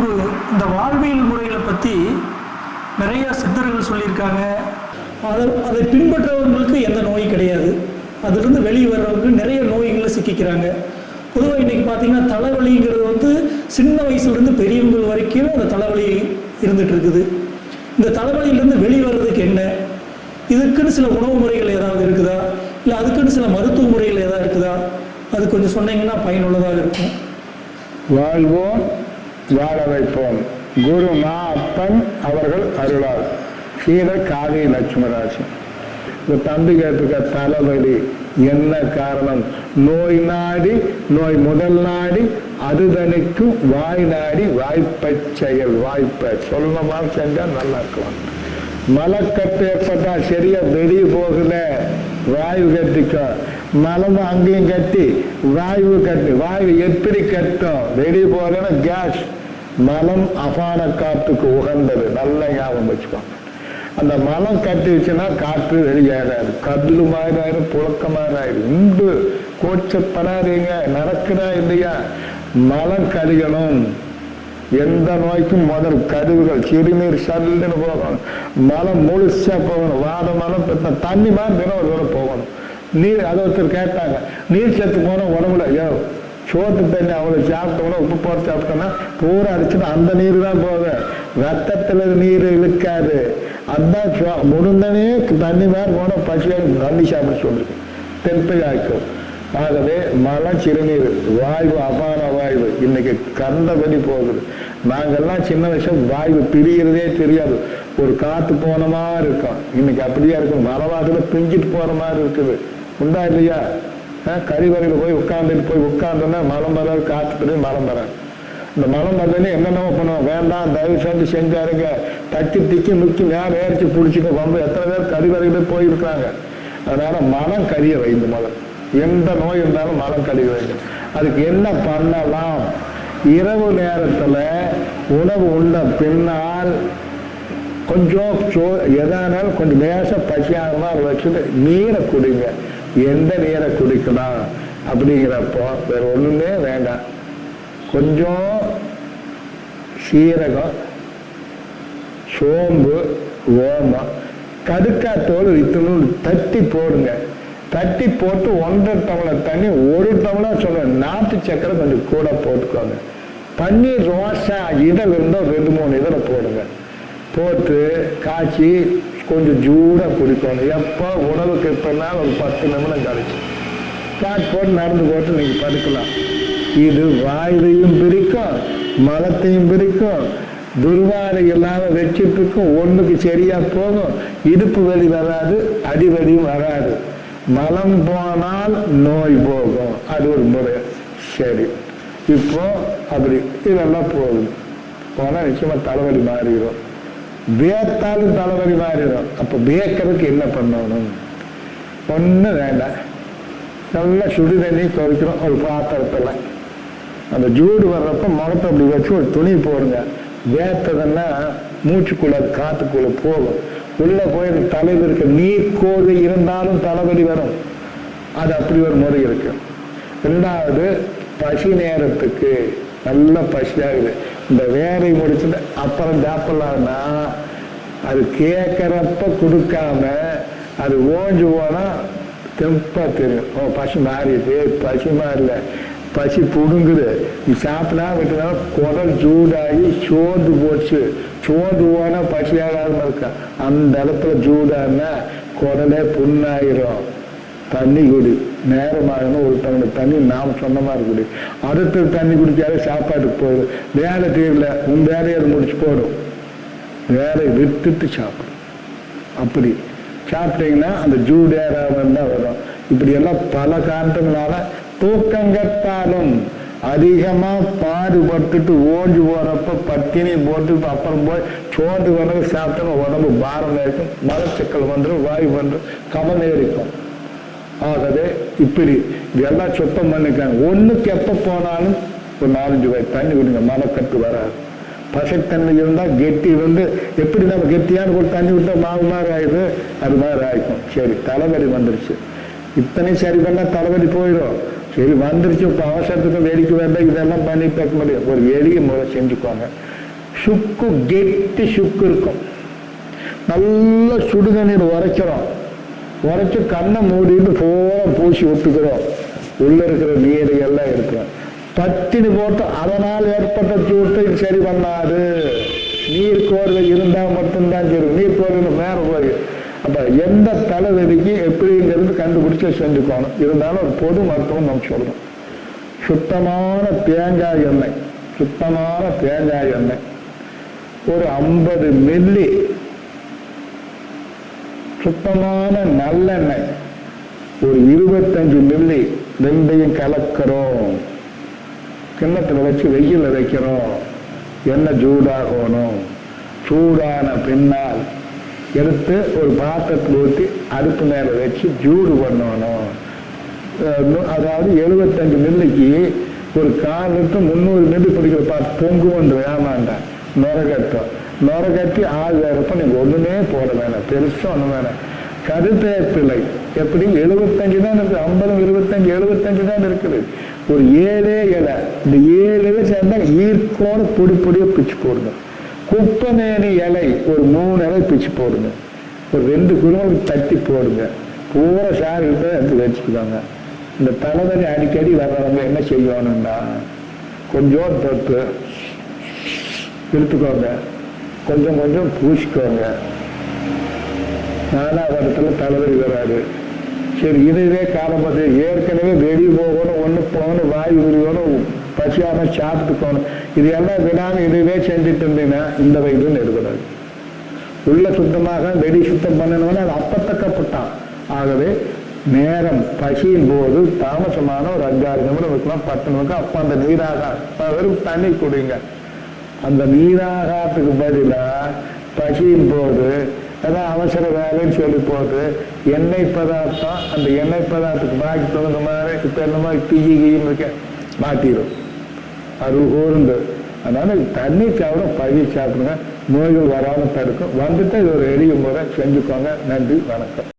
ஒரு இந்த வாழ்வியல் முறைகளை பற்றி நிறைய சித்தர்கள் சொல்லியிருக்காங்க. அதை அதை பின்பற்றவங்களுக்கு எந்த நோய் கிடையாது. அதிலிருந்து வெளியே வர்றவங்களுக்கு நிறைய நோய்களை சிக்கிக்கிறாங்க. பொதுவாக இன்றைக்கி பார்த்தீங்கன்னா தலைவலிங்கிறது வந்து சின்ன வயசுலேருந்து பெரியவங்க வரைக்கும் அந்த தலைவலி இருந்துட்டு இருக்குது இந்த தலைவலியிலேருந்து வெளியே வர்றதுக்கு என்ன? இதுக்குன்னு சில உணவு முறைகள் ஏதாவது இருக்குதா? இல்லை அதுக்குன்னு சில மருத்துவ முறைகள் ஏதாவது இருக்குதா? அது கொஞ்சம் சொன்னீங்கன்னா பயனுள்ளதாக இருக்கும். வாழ்வோம். வாழ வைப்போம் குரு மா அப்பன் அவர்கள் அருளார் சீர காதி லட்சுமராசி. இந்த தம்பி கேட்டுக்க தலைவலி என்ன காரணம்? நோய் நாடி நோய் முதல் நாடி அதுதணிக்கும் வாய் நாடி வாய்ப்பை செயல் வாய்ப்பை சொல்லணுமா செஞ்சா நல்லா இருக்கும். மலக்கட்டு ஏற்பட்டா சரியா வெளியே போகல வாயு கட்டிக்கும் மலம் அங்கேயும் கட்டி வாயு கட்டி வாயு எப்படி கட்டும்? வெளியே போறேன்னா கேஸ் மலம் அபான காற்றுக்கு உகந்தது. நல்ல ஞாபகம் வச்சுக்கோங்க அந்த மலம் கட்டிடுச்சுன்னா காற்று வெளியேறாது. கல்லு மாதிரி ஆயிரும் புழக்க மாதிரி ஆயிரும் இன்று கோச்சப்படாதீங்க நடக்குதா இல்லையா? மலம் கழியணும் எந்த நோய்க்கும் முதல் கருவுகள் சிறுநீர் சல்லுன்னு போகணும். மலம் முழுசா போகணும். வாத மலம் தண்ணி மாதிரி தினம் ஒரு போகணும். நீர் அதை ஒருத்தர் கேட்டாங்க. நீர் சத்து போனால் உடம்புல ஏ சோத்து தண்ணி அவ்வளோ சாப்பிட்டோம்னா உப்பு போட்டு சாப்பிட்டோம்னா பூரா அடிச்சுன்னா அந்த நீர் தான் போகுது. ரத்தத்தில் நீர் இழுக்காது. அதான் முடிந்தனே தண்ணி மாதிரி போனால் பசியாக தண்ணி சாப்பிட சொல்லுது. தென்பை ஆக்கும் ஆகவே மலை சிறுநீர் வாய்வு அபார வாய்வு இன்னைக்கு கந்தபடி போகுது. நாங்கள்லாம் சின்ன வயசு வாய்வு பிரிகிறதே தெரியாது. ஒரு காற்று போன மாதிரி இருக்கும். இன்னைக்கு அப்படியே இருக்கும்? மரவாதுல பிஞ்சிட்டு போகிற மாதிரி இருக்குது. உண்டா இல்லையா? அஹ் போய் உட்காந்துட்டு போய் உட்கார்ந்தோன்னா மலம் வர காத்து பிரிவு மலம் வராது. இந்த மலம் வரலன்னு என்னென்னமோ பண்ணுவோம். வேண்டாம் தயவு செஞ்சு செஞ்சாருங்க. தட்டி திக்கி முக்கி மேலே ஏறிச்சு பிடிச்சிக்க வந்து எத்தனை பேர் கழிவறையில் போயிருக்காங்க அதனால மலம் கரிய வைந்து மலம். எந்த நோய் இருந்தாலும் மலம் கழிய வேண்டும் அதுக்கு என்ன பண்ணலாம்? இரவு நேரத்தில் உணவு உண்ட பின்னால் கொஞ்சம் சோ எதானாலும் கொஞ்சம் லேச பசியாக மாதிரி வச்சுட்டு நீரை குடிங்க. எந்த நீரை குடிக்கலாம் அப்படிங்கிறப்போ வேற ஒண்ணுமே வேண்டாம். கொஞ்சம் சீரகம் சோம்பு ஓமம் கடுக்காத்தோல் இத்தனூல் தட்டி போடுங்க. தட்டி போட்டு ஒன்றரை டம்ளர் தண்ணி ஒரு டம்ளர் சொல்லுவேன் நாட்டு சக்கரை கொஞ்சம் கூட போட்டுக்கோங்க. பன்னீர் ரோசா இதழ் இருந்தால் ரெண்டு மூணு இதழை போடுங்க. போட்டு காய்ச்சி கொஞ்சம் ஜூடாக குடிக்கணும். எப்போ உணவுக்கு எப்போனா ஒரு பத்து நிமிடம் கழிச்சு. காட் போட்டு நடந்து போட்டு நீங்கள் படுக்கலாம். இது வாயுவையும் பிரிக்கும் மலத்தையும் பிரிக்கும் துர்வாடை இல்லாத வச்சுட்டுக்கும் ஒன்றுக்கு சரியாக போகும். இடுப்பு வலி வராது அடிவலியும் வராது. மலம் போனால் நோய் போகும். அது ஒரு முறை. சரி. இப்போ அப்படி இதெல்லாம் போகுது. போனால் நிச்சயமாக தலைவலி மாறிடும். வேர்த்தாலும் தலைவலி மாறிடும். அப்போ வேக்கிறதுக்கு என்ன பண்ணணும்? ஒன்றும் வேண்டாம். நல்லா சுடு தண்ணி துவைக்கிறோம் ஒரு பாத்திரத்தில். அந்த ஜூடு வர்றப்ப முகத்தை அப்படி வச்சு ஒரு துணி போடுங்க. வேத்ததுன்னா மூச்சுக்குள்ள காத்துக்குள்ள போகும். உள்ளே போய் அந்த தலையில் இருக்க நீர்க்கோது கோது இருந்தாலும் தலைவலி வரும். அது அப்படி ஒரு முறை இருக்கு. ரெண்டாவது பசி நேரத்துக்கு நல்ல பசியாகுது. இந்த வேலை முடிச்சுட்டு அப்புறம் சாப்பிடலாம்னா அது கேட்கறப்ப கொடுக்காம அது ஓஞ்சு போனால் தெம்பாக தெரியும். ஓ பசி மாறிடுது. பசி மாறல. பசி புடுங்குது. நீ சாப்பிடா விட்டுனா குடல் சூடாகி சோர்ந்து போச்சு. சோர்ந்து போனால் பசியாகாமல் இருக்கா. அந்த இடத்துல சூடானா குடலே புண்ணாயிரும். தண்ணி குடி. நேரமாகணும் ஒரு தண்ணி. நாம் சொன்ன மாதிரி குடி. தண்ணி குடிச்சாலே சாப்பாட்டுக்கு போயிடும் வேலை தீரல உன் வேலையை அது முடிச்சு போடும் வேலையை விட்டுட்டு சாப்பிடும் அப்படி. சாப்பிட்டீங்கன்னா அந்த ஜூ ஏறாமல் தான் வரும். இப்படி எல்லாம் பல காரணத்தினால தூக்கங்கத்தாலும் அதிகமாக பாடுபட்டுட்டு ஓஞ்சு போகிறப்ப பட்டினி போட்டு அப்புறம் போய் சோண்டு வந்து சாப்பிட்டோம்னா உடம்பு பாரம் இருக்கும் மலச்சிக்கல் வந்துடும் வாயு வந்துடும் கவலை இருக்கும் ஆகவே இப்படி இதெல்லாம் சுத்தம் பண்ணிக்காங்க ஒன்றுக்கு எப்போ போனாலும் ஒரு நாலஞ்சு வயசு தண்ணி விடுங்க மனக்கட்டு வராது. பசைத்தன்மை இருந்தால் கெட்டி வந்து எப்படி நம்ம கெட்டியான ஒரு தண்ணி விட்டா மாவு மாதிரி ஆயிடுது? அது மாதிரி ஆயிக்கும். சரி தலைவலி வந்துருச்சு. இத்தனை சரி பண்ணால் தலைவலி போயிடும். சரி வந்துருச்சு. இப்போ அவசரத்துக்கு வேடிக்கை வேண்டாம் இதெல்லாம் பண்ணி பார்க்க முடியும் ஒரு எளிய முறை செஞ்சுக்கோங்க. சுக்கு கெட்டி சுக்கு இருக்கும். நல்ல சுடுதண்ணீர் உரைக்கிறோம். உரைச்சி கண்ணை மூடிட்டு பூரா பூசி விட்டுக்கிறோம் உள்ள இருக்கிற நீர் எல்லாம் இருக்கும் பத்தினி போட்டு அதனால் ஏற்பட்ட சூட்டை சரி பண்ணாது. நீர் கோர்வை இருந்தால் மட்டும்தான் சரி நீர் கோர்வை மேலே போய். அப்ப எந்த தலைவலிக்கு எப்படிங்கிறது கண்டுபிடிச்சு செஞ்சுக்கணும். இருந்தாலும் ஒரு பொது மருத்துவம் நம்ம சொல்லணும் சுத்தமான தேங்காய் எண்ணெய். சுத்தமான தேங்காய் எண்ணெய். ஒரு ஐம்பது மில்லி சுத்தமான நல்லெண்ணெய். ஒரு இருபத்தஞ்சு மில்லி ரெண்டையும் கலக்கிறோம். கிண்ணத்தில் வச்சு வெயிலில் வைக்கிறோம். எண்ணெய் சூடாகணும். சூடான பின்னால் எடுத்து ஒரு பாத்திரத்தில் ஊற்றி அடுப்பு மேலே வச்சு ஜூடு பண்ணணும். அதாவது எழுபத்தஞ்சு மில்லிக்கு ஒரு காலத்து முந்நூறு மில்லி பிடிக்கிற பார்த்து பொங்குமன்று ஏமாண்டா நுரகட்டும் நுரகட்டி ஆள் வேறப்ப நீங்கள் ஒன்றுமே போட வேணாம். பெருசாக ஒன்று வேணாம். கருவேப்பிலை எப்படி? எழுபத்தஞ்சு தான் இருக்குது ஐம்பதும் இருபத்தஞ்சு எழுபத்தஞ்சு தான் இருக்குது. ஒரு ஏழே இலை. இந்த ஏழு இலை சேர்ந்தா ஈர்க்கோட பொடி பொடியாக பிச்சு போடுங்க. குப்பமேனி இலை ஒரு மூணு இலை பிச்சு போடுங்க. ஒரு ரெண்டு குருவல் தட்டி போடுங்க. பூரா சார் எடுத்து வச்சுக்குவாங்க. இந்த தலைவலி அடிக்கடி வர்றவங்க என்ன செய்யணும்னா கொஞ்சம் தொட்டு எடுத்துக்கோங்க கொஞ்சம் கொஞ்சம் பூசிக்கோங்க நாலாவது இடத்துல தலைவலி வராது. சரி இதுவே காலப்பது ஏற்கனவே வெளியே போகணும் ஒன்று போகணும் வாய் விரிவணும் பசியாம சாப்பிட்டுக்கணும். இது எல்லாம் விடாம இதுவே செஞ்சுட்டு இருந்தீங்கன்னா இந்த வயதுன்னு எடுக்கிறாரு உள்ள சுத்தமாக வெடி சுத்தம் பண்ணணும்னா அது அப்பத்தக்கப்பட்டான். ஆகவே நேரம் பசியின் போது தாமசமான ஒரு அஞ்சாறு நிமிடம் வைக்கலாம் பத்து நிமிடம் அப்போ அந்த நீராக வெறும் தண்ணி குடிங்க. அந்த நீராகாரத்துக்கு பதிலாக பசியின் போது அதான் அவசர வேலைன்னு சொல்லி போட்டு எண்ணெய் பதார்த்தம் அந்த எண்ணெய் பதார்த்தத்துக்கு பாக்கி தகுந்த மாதிரி இப்போ என்ன மாதிரி தீயி கீயும் இருக்க மாட்டிடும் அருள் கூர்ந்து அதனால தண்ணி சாப்பிட பழி சாப்பிடுங்க. நோய்கள் வராமல் தடுக்கும். வந்துட்டு இது ஒரு எளிய முறை. செஞ்சுக்கோங்க. நன்றி வணக்கம்.